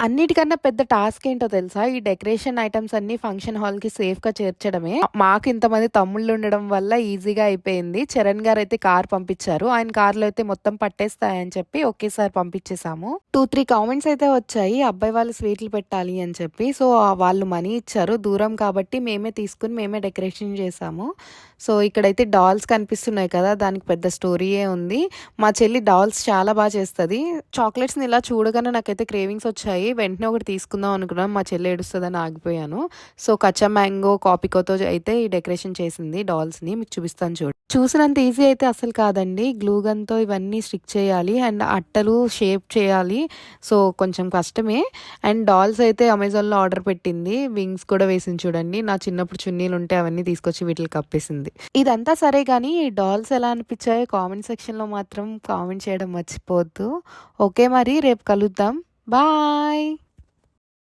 అన్నిటికన్నా పెద్ద టాస్క్ ఏంటో తెలుసా? ఈ డెకరేషన్ ఐటమ్స్ అన్ని ఫంక్షన్ హాల్కి సేఫ్‌గా చేర్చడమే. మాకు ఇంతమంది తమ్ముళ్ళు ఉండడం వల్ల ఈజీగా అయిపోయింది. చరణ్ గారు అయితే కార్ పంపించారు. ఆయన కార్‌లో అయితే మొత్తం పట్టేస్తాయని చెప్పి ఒకేసారి పంపించేసాము. 2, 3 కామెంట్స్ అయితే వచ్చాయి. అబ్బాయి వాళ్ళు స్వీట్లు పెట్టాలి అని చెప్పి. సో, వాళ్ళు మనీ ఇచ్చారు. దూరం కాబట్టి మేమే తీసుకొని మేమే డెకరేషన్ చేసాము. సో, ఇక్కడైతే డాల్స్ కనిపిస్తున్నాయి కదా! దానికి పెద్ద స్టోరీయే ఉంది. మా చెల్లి డాల్స్ చాలా బాగా చేస్తుంది చాక్లెట్స్‌ని ఇలా చూడగానే నాకైతే క్రేవింగ్స్ వచ్చాయి. వెంటనే ఒకటి తీసుకుందాం అనుకున్నాను. మా చెల్లి ఏడుస్తుందని ఆగిపోయాను. సో, కచ్చా మ్యాంగో, కాపికోతో అయితే ఈ డెకరేషన్ చేసింది డాల్స్‌ని. మీకు చూపిస్తాను చూడండి. చూసినంత ఈజీ అయితే అసలు కాదండి. గ్లూ గన్‌తో ఇవన్నీ స్టిక్ చేయాలి. అండ్ అట్టలు షేప్ చేయాలి. సో, కొంచెం కష్టమే. అండ్ డాల్స్ అయితే అమెజాన్‌లో ఆర్డర్ పెట్టింది. వింగ్స్ కూడా వేసింది చూడండి. నా చిన్నప్పుడు చున్నీలు ఉంటే అవన్నీ తీసుకొచ్చి వీటికి కప్పేసింది. ఇదంతా సరే కానీ డాల్స్ ఎలా అనిపించాయో కామెంట్ సెక్షన్‌లో మాత్రం కామెంట్ చేయడం మర్చిపోవద్దు. ఓకే మరి రేపు కలుద్దాం. Bye.